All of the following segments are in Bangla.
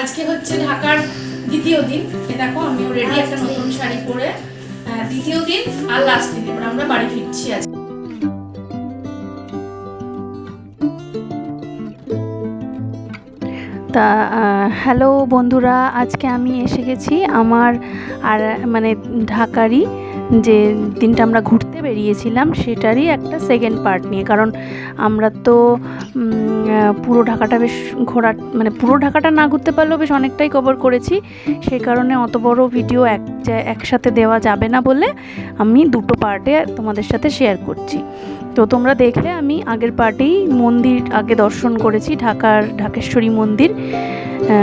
আজকে হচ্ছে ঢাকার দ্বিতীয় দিন। এ দেখো, আমিও রেডি একটা নতুন শাড়ি পরে দ্বিতীয় দিন আর লাস্ট দিন। এবার আমরা বাড়ি ফিরছি আজকে। তা হ্যালো বন্ধুরা, আজকে আমি এসে গেছি আমার আর মানে ঢাকারই যে দিনটা আমরা ঘুরতে বেরিয়েছিলাম সেটারই একটা সেকেন্ড পার্ট নিয়ে। কারণ আমরা তো পুরো ঢাকাটা বেশ ঘোরা মানে পুরো ঢাকাটা না ঘুরতে পারলেও বেশ অনেকটাই কভার করেছি। সেই কারণে অত বড় ভিডিও এক একসাথে দেওয়া যাবে না বলে আমি দুটো পার্টে তোমাদের সাথে শেয়ার করছি। তো তোমরা দেখলে আমি আগের পার্টেই মন্দির আগে দর্শন করেছি, ঢাকার ঢাকেশ্বরী মন্দির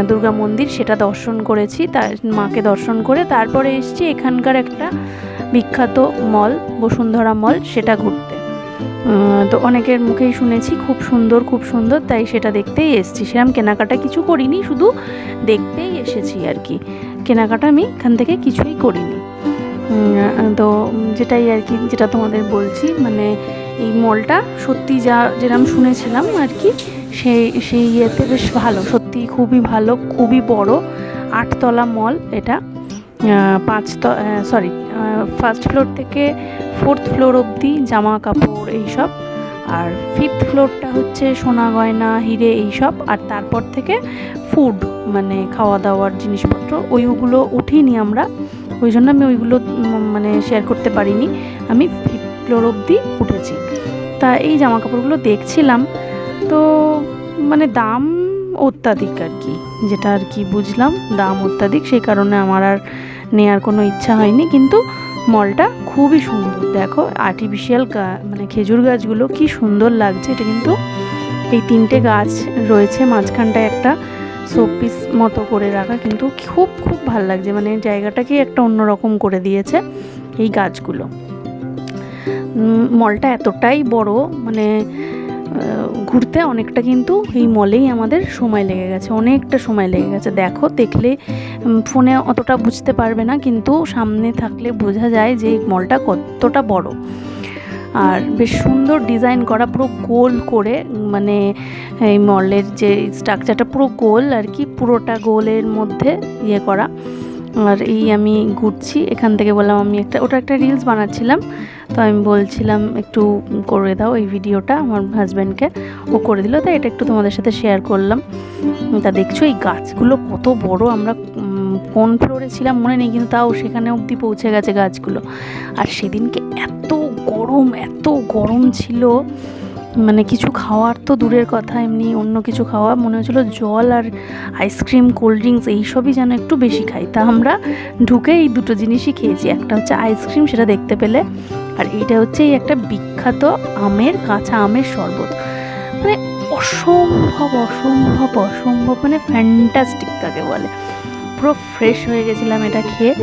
দুর্গা মন্দির, সেটা দর্শন করেছি, তার মাকে দর্শন করে তারপরে এসেছি এখানকার একটা বিখ্যাত মল, বসুন্ধরা মল, সেটা ঘুরতে। তো অনেকের মুখেই শুনেছি, খুব সুন্দর খুব সুন্দর, তাই সেটা দেখতেই এসেছি। সেরকম কেনাকাটা কিছু করিনি, শুধু দেখতেই এসেছি আর কি। কেনাকাটা আমি এখান থেকে কিছুই করিনি। তো যেটাই আর কি, যেটা তোমাদের বলছি মানে এই মলটা সত্যি যা যেরকম শুনেছিলাম আর কি, সেই সেই ইয়েতে বেশ ভালো, সত্যি খুবই ভালো, খুবই বড় আটতলা মল এটা। পাঁচ সরি ফার্স্ট ফ্লোর থেকে ফোর্থ ফ্লোর অবধি জামা কাপড় এইসব, আর ফিফথ ফ্লোরটা হচ্ছে সোনা গয়না, হিরে এইসব, আর তারপর থেকে ফুড মানে খাওয়া দাওয়ার জিনিসপত্র, ওইগুলো উঠিনি আমরা, ওই জন্য আমি ওইগুলো মানে শেয়ার করতে পারিনি। আমি ফ্লোর অবধি উঠেছি। তা এই জামা কাপড়গুলো দেখছিলাম, তো মানে দাম অত্যাধিক আর কি, যেটা আর কি বুঝলাম, দাম অত্যাধিক, সেই কারণে আমার আর নেওয়ার কোনো ইচ্ছা হয়নি, কিন্তু মলটা খুবই সুন্দর। দেখো আর্টিফিশিয়াল মানে খেজুর গাছগুলো কি সুন্দর লাগছে, এটা কিন্তু এই তিনটে গাছ রয়েছে, মাঝখানটায় একটা শোপিস মতো করে রাখা, কিন্তু খুব খুব ভালো লাগছে মানে জায়গাটাকে একটা অন্যরকম করে দিয়েছে এই গাছগুলো। মলটা এতটাই বড় মানে ঘুরতে অনেকটা কিন্তু এই মলেই আমাদের সময় লেগে গেছে, অনেকটা সময় লেগে গেছে। দেখো, দেখলে ফোনে অতটা বুঝতে পারবে না, কিন্তু সামনে থাকলে বোঝা যায় যে এই মলটা কতটা বড়। আর বেশ সুন্দর ডিজাইন করা, পুরো গোল করে মানে এই মলের যে স্ট্রাকচারটা পুরো গোল আর কি, পুরোটা গোলের মধ্যে ইয়ে করা। আর এই আমি ঘুরছি। এখান থেকে বললাম আমি একটা, ওটা একটা রিলস বানাচ্ছিলাম। তো আমি বলছিলাম, একটু করে দাও এই ভিডিওটা আমার হাজব্যান্ডকে ও করে দিল, তাই এটা একটু তোমাদের সাথে শেয়ার করলাম। তা দেখছ এই গাছগুলো কত বড়, আমরা কোন ফ্লোরে ছিলাম মনে নেই, কিন্তু তাও সেখানে অবধি পৌঁছে গেছে গাছগুলো। আর সেদিনকে এত গরম এত গরম ছিল। মানে কিছু খাওয়ার তো দূরের কথা, এমনি অন্য কিছু খাওয়া। মনে হচ্ছিল জল আর আইসক্রিম, কোল্ড ড্রিঙ্কস, এইসবই যেন একটু বেশি খাই। তা আমরা ঢুকে এই দুটো জিনিসই খেয়েছি। একটা হচ্ছে আইসক্রিম, সেটা দেখতে পেলে। আর এইটা হচ্ছে এই একটা বিখ্যাত আমের, কাঁচা আমের শরবত। মানে অসম্ভব অসম্ভব অসম্ভব মানে ফ্যান্টাস্টিক তাকে বলে। পুরো ফ্রেশ হয়ে গেছিলাম এটা খেয়ে।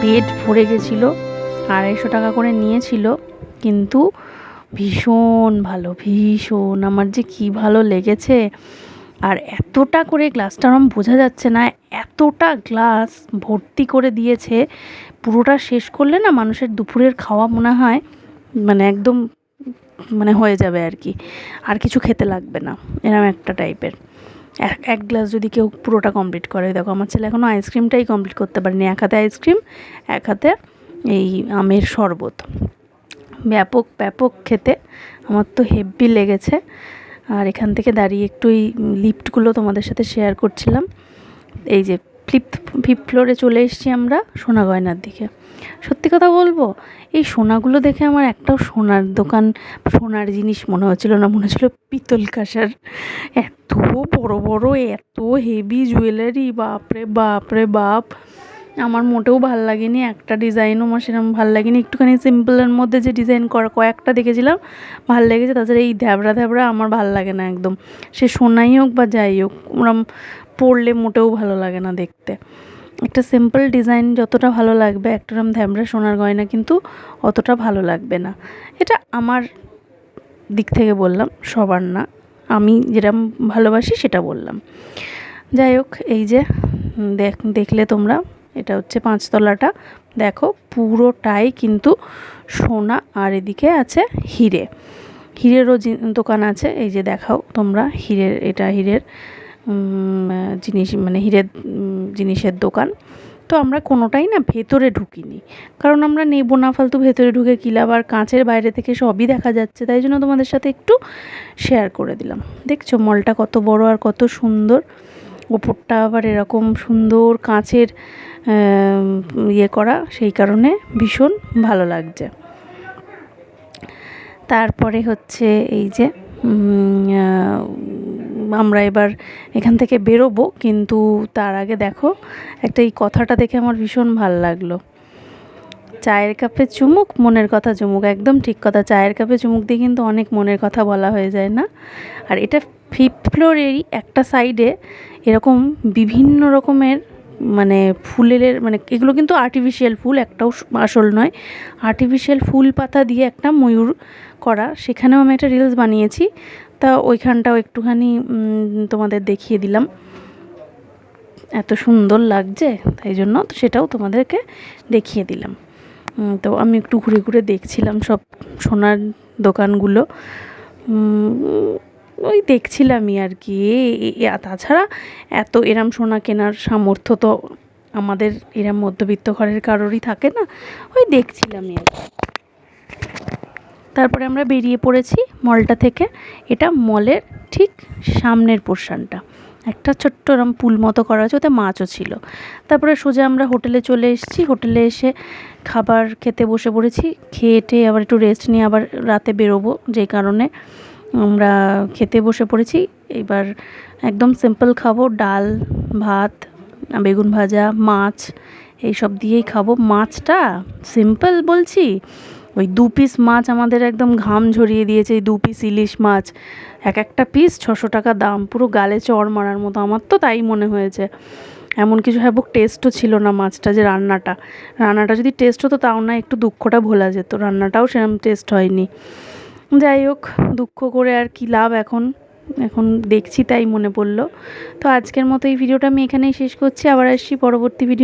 পেট ভরে গেছিল। আড়াইশো টাকা করে নিয়েছিল। কিন্তু ভীষণ ভালো, ভীষণ। আমার যে কি ভালো লেগেছে, আর এতটা করে গ্লাসটা আমার বোঝা যাচ্ছে না, এতটা গ্লাস ভর্তি করে দিয়েছে, পুরোটা শেষ করলে না মানুষের দুপুরের খাওয়া মনে হয় মানে একদম মানে হয়ে যাবে আর কি। আর কিছু খেতে লাগবে না এরকম একটা টাইপের এক এক গ্লাস যদি কেউ পুরোটা কমপ্লিট করে, দেখো আমার ছেলে এখনও আইসক্রিমটাই কমপ্লিট করতে পারেনি। এক হাতে আইসক্রিম এক হাতে এই আমের শরবত। ব্যাপক ব্যাপক খেতে। আমার তো হেভি লেগেছে। আর এখান থেকে দাঁড়িয়ে একটু এই লিফটগুলো তোমাদের সাথে শেয়ার করছিলাম। এই যে ফ্লিপ ফিফ ফ্লোরে চলে এসেছি আমরা সোনা গয়নার দিকে। সত্যি কথা বলব, এই সোনাগুলো দেখে আমার একটাও সোনার দোকান, সোনার জিনিস মনে হচ্ছিল না, মনে হচ্ছিল পিতল কাঁসার। এত বড় বড়, এত হেভি জুয়েলারি বাপরে বাপরে বাপ। আমার মোটেও ভালো লাগেনি, একটা ডিজাইনও আমার সেরকম ভালো লাগেনি। একটুখানি সিম্পলের মধ্যে যে ডিজাইন করা কয়েকটা দেখেছিলাম, ভালো লেগেছে। তাছাড়া এই ধ্যাবড়া ধ্যাবড়া আমার ভালো লাগে না একদম। সে সোনাই হোক বা যাই হোক, ওরম পরলে মোটেও ভালো লাগে না দেখতে। একটা সিম্পল ডিজাইন যতটা ভালো লাগবে, একটা রকম ধ্যাবড়া সোনার গয়না কিন্তু অতটা ভালো লাগবে না। এটা আমার দিক থেকে বললাম, সবার না। আমি যেরকম ভালোবাসি সেটা বললাম। যাই হোক, এই যে দেখ, দেখলে তোমরা এটা হচ্ছে পাঁচতলাটা। দেখো পুরোটাই কিন্তু সোনা আর এদিকে আছে হিরে। হিরেরও দোকান আছে, এই যে দেখাও তোমরা হিরের, এটা হিরের জিনিস মানে হিরের জিনিসের দোকান। তো আমরা কোনোটাই না ভেতরে ঢুকিনি। কারণ আমরা নেব না, ফালতু ভেতরে ঢুকে কিলাম আবার কাঁচের বাইরে থেকে সবই দেখা যাচ্ছে, তাই জন্য তোমাদের সাথে একটু শেয়ার করে দিলাম। দেখছ মলটা কত বড় আর কত সুন্দর। ওপরটা আবার এরকম সুন্দর কাঁচের ইয়ে করা, সেই কারণে ভীষণ ভালো লাগছে। তারপরে হচ্ছে এই যে আমরা এবার এখান থেকে বেরোবো, কিন্তু তার আগে দেখো, একটা এই কথাটা দেখে আমার ভীষণ ভালো লাগল। চায়ের কাপে চুমুক, মনের কথা চুমুক, একদম ঠিক কথা, চায়ের কাপে চুমুক দিয়ে কিন্তু অনেক মনের কথা বলা হয়ে যায় না? আর এটা ফিফথ ফ্লোরেরই একটা সাইডে এরকম বিভিন্ন রকমের মানে ফুলের মানে এগুলো কিন্তু আর্টিফিশিয়াল ফুল, একটাও আসল নয়। আর্টিফিশিয়াল ফুল পাতা দিয়ে একটা ময়ূর করা। সেখানেও আমি একটা রিলস বানিয়েছি। তা ওইখানটাও একটুখানি তোমাদের দেখিয়ে দিলাম। এত সুন্দর লাগছে, তাই জন্য তো সেটাও তোমাদেরকে দেখিয়ে দিলাম। তো আমি একটু ঘুরে ঘুরে দেখছিলাম সব সোনার দোকানগুলো। ওই দেখছিলামই আর কি। তাছাড়া এত এরম সোনা কেনার সামর্থ্য তো আমাদের এরম মধ্যবিত্ত ঘরের কারোরই থাকে না, ওই দেখছিলামই আর কি। তারপরে আমরা বেরিয়ে পড়েছি মলটা থেকে। এটা মলের ঠিক সামনের পোর্শনটা। একটা ছোট্ট এরম পুল মতো করা আছে, ওতে মাছও ছিল। তারপরে সোজা আমরা হোটেলে চলে এসেছি। হোটেলে এসে খাবার খেতে বসে পড়েছি। খেয়ে আবার একটু রেস্ট নিয়ে আবার রাতে বেরোবো যে কারণে। আমরা খেতে বসে পড়েছি। এবার একদম সিম্পল খাব, ডাল, ভাত, বেগুন ভাজা, মাছ, এইসব দিয়েই খাব। মাছটা সিম্পল বলছি, ওই দু পিস মাছ আমাদের একদম ঘাম ঝরিয়ে দিয়েছে, এই দু পিস ইলিশ মাছ। এক একটা পিস ছশো টাকা দাম, পুরো গালে চড় মারার মতো। আমার তো তাই মনে হয়েছে। এমন কিছু হ্যাবক টেস্টও ছিল না মাছটা, যে রান্নাটা। রান্নাটা যদি টেস্ট হতো, তাও না একটু দুঃখটা ভোলা যেত। রান্নাটাও সেরকম টেস্ট হয়নি। যাই হোক, দুঃখ করে আর কি লাভ এখন এখন দেখছি তাই মনে পড়ল। তো আজকের মতো এই ভিডিওটা আমি এখানেই শেষ করছি। আবার আসছি পরবর্তী ভিডিও